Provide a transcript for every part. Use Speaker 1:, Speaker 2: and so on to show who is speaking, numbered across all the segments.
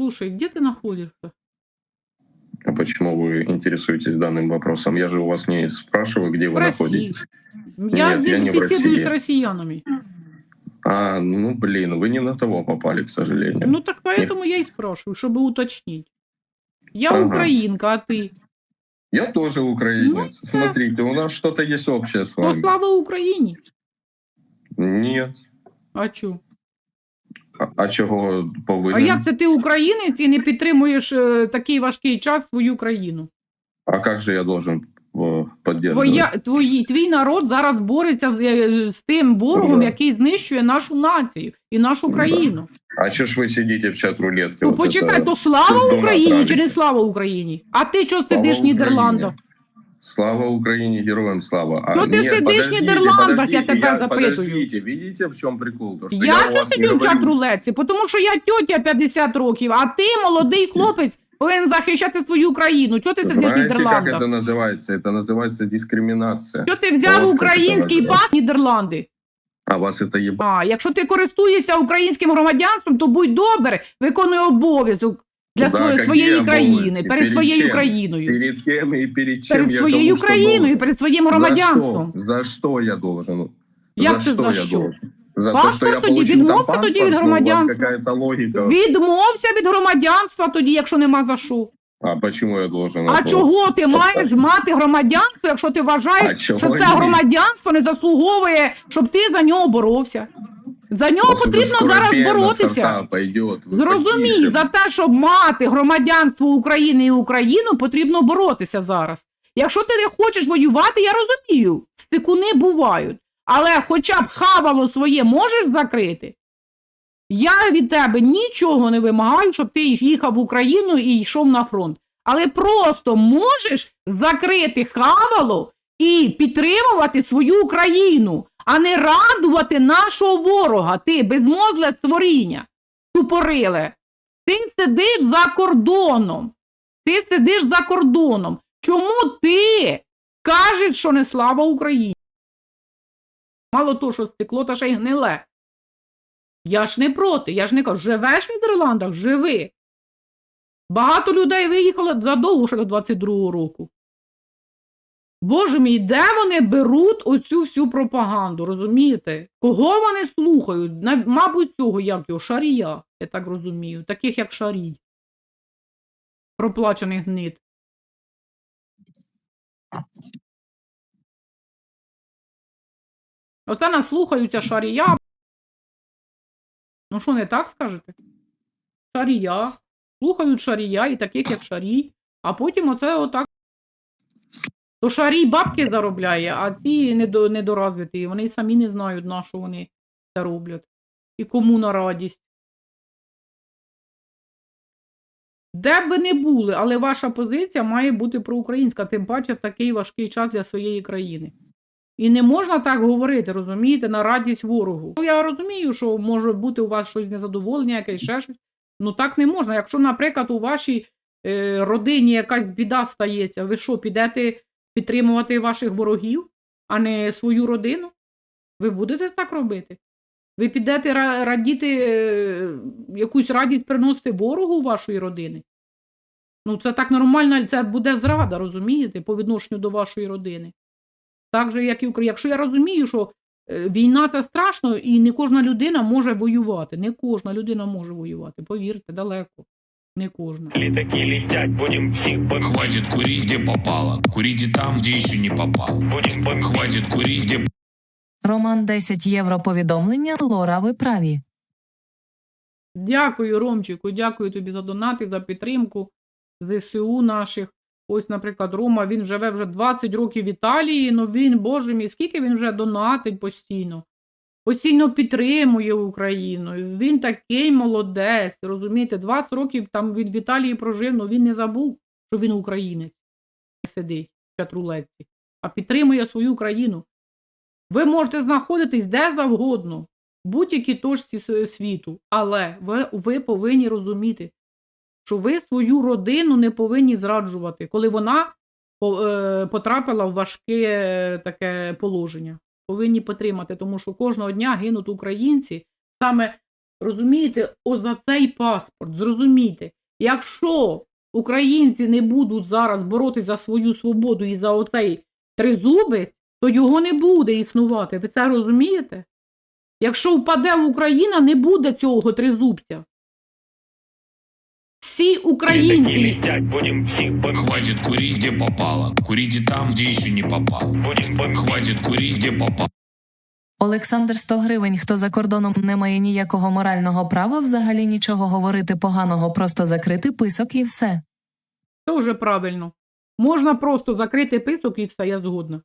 Speaker 1: Слушай, где ты находишься?
Speaker 2: А почему вы интересуетесь данным вопросом? Я же у вас не спрашиваю, где
Speaker 1: В
Speaker 2: вы
Speaker 1: России.
Speaker 2: находитесь.
Speaker 1: Я
Speaker 2: Нет,
Speaker 1: здесь
Speaker 2: я не в
Speaker 1: беседую
Speaker 2: России.
Speaker 1: с россиянами.
Speaker 2: А, ну блин, вы не на того попали, к сожалению.
Speaker 1: Ну так поэтому я и спрашиваю, чтобы уточнить. Я
Speaker 2: Ага.
Speaker 1: украинка, а ты?
Speaker 2: Я тоже украинец.
Speaker 1: Ну.
Speaker 2: Смотрите, у нас что-то есть общее с
Speaker 1: Ну,
Speaker 2: вами.
Speaker 1: слава Україні.
Speaker 2: Нет.
Speaker 1: А чо?
Speaker 2: А, а чого повинен?
Speaker 1: А як це ти українець і не підтримуєш е, такий важкий час свою країну?
Speaker 2: А как же я должен э, поддерживать?
Speaker 1: Твоя, твої, твій народ зараз бореться з, е, з тим ворогом,
Speaker 2: Да.
Speaker 1: який знищує нашу націю і нашу
Speaker 2: Да.
Speaker 1: країну.
Speaker 2: А что ж вы сидите в чат-рулетке?
Speaker 1: Ну
Speaker 2: вот
Speaker 1: почекай,
Speaker 2: это?
Speaker 1: то слава
Speaker 2: пиздуна
Speaker 1: Україні чи
Speaker 2: правите.
Speaker 1: не слава Україні? А ти що
Speaker 2: Слава
Speaker 1: сидиш в Нідерландах?
Speaker 2: Україні. Слава Україні, героям слава. А,
Speaker 1: Ну, ти
Speaker 2: нет,
Speaker 1: сидиш в
Speaker 2: подождите,
Speaker 1: Нідерландах, я
Speaker 2: подождите,
Speaker 1: тебе запитую.
Speaker 2: Подождите, видите, в чем прикол? То, что
Speaker 1: Я
Speaker 2: у
Speaker 1: чого
Speaker 2: вас не
Speaker 1: сидю в
Speaker 2: говорю.
Speaker 1: чат-рулетці? Тому що я тьотя 50 років, а ти молодий хлопець повинен захищати свою країну. Чого ти сидиш в
Speaker 2: Знаете, как
Speaker 1: Нідерландах?
Speaker 2: это называется? Это называется дискриминация.
Speaker 1: Що ти взяв
Speaker 2: От як
Speaker 1: український
Speaker 2: це
Speaker 1: пас Нідерланди?
Speaker 2: А вас это ебать.
Speaker 1: А якщо ти користуєшся українським громадянством, то будь добре, виконуй обов'язок для
Speaker 2: Да,
Speaker 1: своєї, своєї країни, перед
Speaker 2: Перед
Speaker 1: своєю
Speaker 2: чим?
Speaker 1: країною,
Speaker 2: Перед кем и перед чем
Speaker 1: перед
Speaker 2: я
Speaker 1: своєю країною, перед своїм
Speaker 2: За
Speaker 1: громадянством.
Speaker 2: За что я должен?
Speaker 1: Як це за що?
Speaker 2: За
Speaker 1: Паспорт
Speaker 2: я
Speaker 1: тоді,
Speaker 2: там
Speaker 1: відмовся
Speaker 2: паспорт?
Speaker 1: тоді від
Speaker 2: Ну,
Speaker 1: громадянства.
Speaker 2: какая-то.
Speaker 1: Відмовся від громадянства тоді, якщо нема за що.
Speaker 2: А почему я должен?
Speaker 1: А чого ти маєш мати громадянство, якщо ти вважаєш, що це громадянство не заслуговує, щоб ти за нього боровся? За нього потрібно зараз боротися. Зрозумій, за те, щоб мати громадянство України і Україну, потрібно боротися зараз. Якщо ти не хочеш воювати, я розумію, стикуни бувають. Але хоча б хавало своє можеш закрити. Я від тебе нічого не вимагаю, щоб ти їхав в Україну і йшов на фронт. Але просто можеш закрити хавало і підтримувати свою Україну, а не радувати нашого ворога, ти безмозле створіння тупориле. Ти сидиш за кордоном. Ти сидиш за кордоном. Чому ти кажеш, що не слава Україні? Мало того, що стекло та ще й гниле. Я ж не проти, я ж не кажу, живеш в Нідерландах, живи. Багато людей виїхало задовго ще до 22-го року. Боже мій, де вони беруть оцю всю пропаганду, розумієте? Кого вони слухають? Мабуть, цього як його шарія, я так розумію, таких як шарій. Проплачених гнид. Оце нас слухаються шарія. Ну що, не так скажете? Шарія. Слухають шарія і таких, як шарій, а потім оце отак. То шарій бабки заробляє, а ці недо, недоразвиті, вони самі не знають, на що вони це роблять. І кому на радість. Де б ви не були, але ваша позиція має бути проукраїнська, тим паче в такий важкий час для своєї країни. І не можна так говорити, розумієте, на радість ворогу. Ну, Я розумію, що може бути у вас щось незадоволення, якесь ще щось. Ну так не можна. Якщо, наприклад, у вашій е, родині якась біда стається, ви що, підете підтримувати ваших ворогів, а не свою родину? Ви будете так робити? Ви підете радіти, е, якусь радість приносити ворогу вашої родини? Ну, це так нормально, це буде зрада, розумієте, по відношенню до вашої родини. Так же, як і Україна. Якщо я розумію, що е, війна це страшно, і не кожна людина може воювати. Не кожна людина може воювати. Повірте, далеко. Не кожна.
Speaker 3: Літаки летять, будем всіх бомбить.
Speaker 4: Хватит курить, где попало. Курите там, где еще не попал.
Speaker 3: Будем бомбить.
Speaker 4: Хватит курить, где
Speaker 5: Роман 10 євро повідомлення. Лора, ви праві.
Speaker 1: Дякую, Ромчику, дякую тобі за донати, за підтримку ЗСУ наших. Ось, наприклад, Рома, він живе вже 20 років в Італії, ну він, боже мій, скільки він вже донатить постійно. Постійно підтримує Україну. Він такий молодець, розумієте, 20 років там він в Італії прожив, ну він не забув, що він українець. Сидить в чатрулетці, а підтримує свою країну. Ви можете знаходитись де завгодно, в будь-якій точці світу, але ви, ви повинні розуміти, що ви свою родину не повинні зраджувати, коли вона е, потрапила в важке таке положення. Повинні підтримати, тому що кожного дня гинуть українці. Саме Розумієте, за цей паспорт, зрозумійте, якщо українці не будуть зараз боротися за свою свободу і за оцей тризубець, то його не буде існувати. Ви це розумієте? Якщо впаде Україна, не буде цього тризубця. Всі українці.
Speaker 4: Хватит курить, где попало. Курите там, где еще не попал.
Speaker 3: Будем бомбить.
Speaker 4: Хватит курить, где попало.
Speaker 5: Олександр 100 гривень. Хто за кордоном не має ніякого морального права взагалі нічого говорити поганого, просто закрити писок і все.
Speaker 1: Це вже правильно. Можна просто закрити писок і все, я згодна.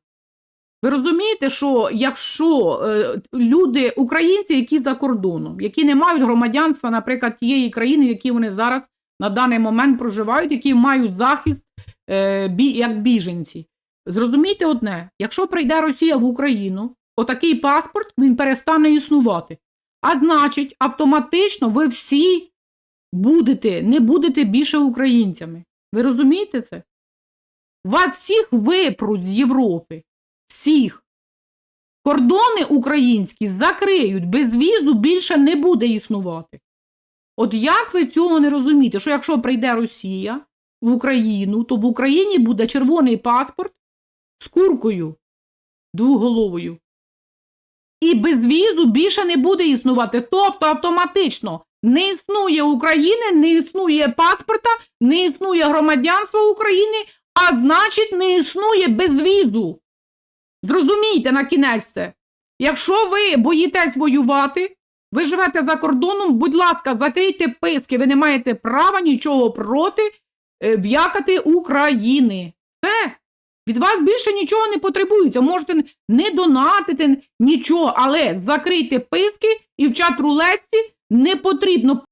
Speaker 1: Ви розумієте, що якщо е, люди, українці, які за кордоном, які не мають громадянства, наприклад, тієї країни, в якій вони зараз на даний момент проживають, які мають захист е, бі, як біженці, зрозумійте одне: якщо прийде Росія в Україну, отакий паспорт він перестане існувати. А значить, автоматично ви всі будете, не будете більше українцями. Ви розумієте це? Вас всіх випруть з Європи. Всіх. Кордони українські закриють, без візу більше не буде існувати. От як ви цього не розумієте, що якщо прийде Росія в Україну, то в Україні буде червоний паспорт з куркою двоголовою. І без візу більше не буде існувати. Тобто автоматично не існує України, не існує паспорта, не існує громадянства України, а значить, не існує безвізу. Зрозумійте на кінець це. Якщо ви боїтесь воювати, ви живете за кордоном, будь ласка, закрийте писки, ви не маєте права нічого проти е, в'якати України. Все. Від вас більше нічого не потребується. Можете не донатити нічого, але закрийте писки і в чат рулетці не потрібно